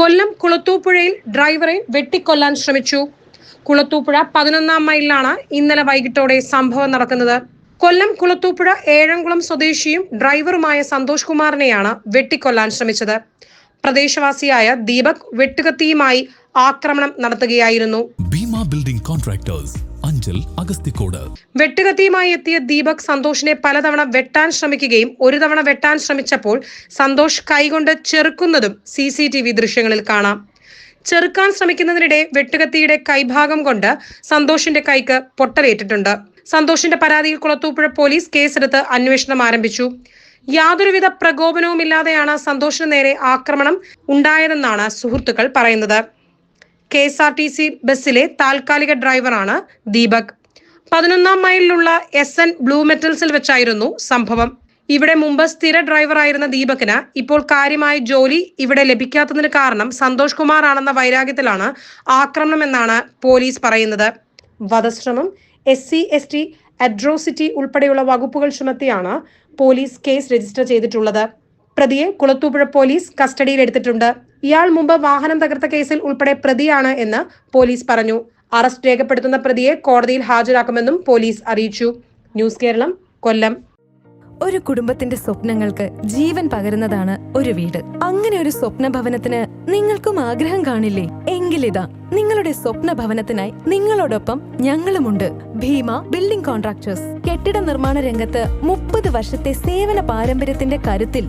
കൊല്ലം കുളത്തൂപ്പുഴയിൽ ഡ്രൈവറെ വെട്ടിക്കൊല്ലാൻ ശ്രമിച്ചു. കുളത്തൂപ്പുഴ പതിനൊന്നാം മൈലിലാണ് ഇന്നലെ വൈകിട്ടോടെ സംഭവം നടക്കുന്നത്. കൊല്ലം കുളത്തൂപ്പുഴ ഏഴംകുളം സ്വദേശിയും ഡ്രൈവറുമായ സന്തോഷ് കുമാറിനെയാണ് വെട്ടിക്കൊല്ലാൻ ശ്രമിച്ചത്. പ്രദേശവാസിയായ ദീപക് വെട്ടുകത്തിയുമായി ആക്രമണം നടത്തുകയായിരുന്നു. ബിൽഡിംഗ് കോൺട്രാക്ടേഴ്സ് അഞ്ചൽ അഗസ്തിക്കോട് വെട്ടുകത്തിയുമായി എത്തിയ ദീപക് സന്തോഷിനെ പലതവണ വെട്ടാൻ ശ്രമിക്കുകയും ഒരു തവണ വെട്ടാൻ ശ്രമിച്ചപ്പോൾ സന്തോഷ് കൈകൊണ്ട് ചെറുക്കുന്നതും സി സി ടി വി ദൃശ്യങ്ങളിൽ കാണാം. ചെറുക്കാൻ ശ്രമിക്കുന്നതിനിടെ വെട്ടുകത്തിയുടെ കൈഭാഗം കൊണ്ട് സന്തോഷിന്റെ കൈക്ക് പൊട്ടലേറ്റിട്ടുണ്ട്. സന്തോഷിന്റെ പരാതിയിൽ കുളത്തൂപ്പുഴ പോലീസ് കേസെടുത്ത് അന്വേഷണം ആരംഭിച്ചു. യാതൊരുവിധ പ്രകോപനവുമില്ലാതെയാണ് സന്തോഷിന് നേരെ ആക്രമണം ഉണ്ടായതെന്നാണ് സുഹൃത്തുക്കൾ പറയുന്നത്. K S R T C ബസ്സിലെ താൽക്കാലിക ഡ്രൈവറാണ് ദീപക്. പതിനൊന്നാം മൈലിലുള്ള എസ് എൻ ബ്ലൂ മെറ്റൽസിൽ വെച്ചായിരുന്നു സംഭവം. ഇവിടെ മുമ്പ് സ്ഥിര ഡ്രൈവറായിരുന്ന ദീപകിന് ഇപ്പോൾ കാര്യമായ ജോലി ഇവിടെ ലഭിക്കാത്തതിന് കാരണം സന്തോഷ് കുമാർ ആണെന്ന വൈരാഗ്യത്തിലാണ് ആക്രമണമെന്നാണ് പോലീസ് പറയുന്നത്. വധശ്രമം S C S T atrocity ഉൾപ്പെടെയുള്ള വകുപ്പുകൾ ചുമത്തിയാണ് പോലീസ് കേസ് രജിസ്റ്റർ ചെയ്തിട്ടുള്ളത്. പ്രതിയെ കുളത്തൂപ്പുഴ പോലീസ് കസ്റ്റഡിയിൽ എടുത്തിട്ടുണ്ട് ഇയാൾ മുമ്പ് വാഹനം തകർത്ത കേസിൽ ഉൾപ്പെടെ പ്രതിയാണ് എന്ന് പോലീസ് പറഞ്ഞു. അറസ്റ്റ് രേഖപ്പെടുത്തുന്ന പ്രതിയെ കോടതിയിൽ ഹാജരാക്കുമെന്നും പോലീസ് അറിയിച്ചു. ന്യൂസ് കേരളം കൊല്ലം. ഒരു കുടുംബത്തിന്റെ സ്വപ്നങ്ങൾക്ക് ജീവൻ പകരുന്നതാണ് ഒരു വീട്. അങ്ങനെ ഒരു സ്വപ്ന ഭവനത്തിന് നിങ്ങൾക്കും ആഗ്രഹം കാണില്ലേ? എങ്കിലിതാ നിങ്ങളുടെ സ്വപ്ന ഭവനത്തിനായി നിങ്ങളോടൊപ്പം ഞങ്ങളുമുണ്ട്. Bhima building contractors. കെട്ടിട നിർമ്മാണ രംഗത്ത് മുപ്പത് വർഷത്തെ സേവന പാരമ്പര്യത്തിന്റെ കരുത്തിൽ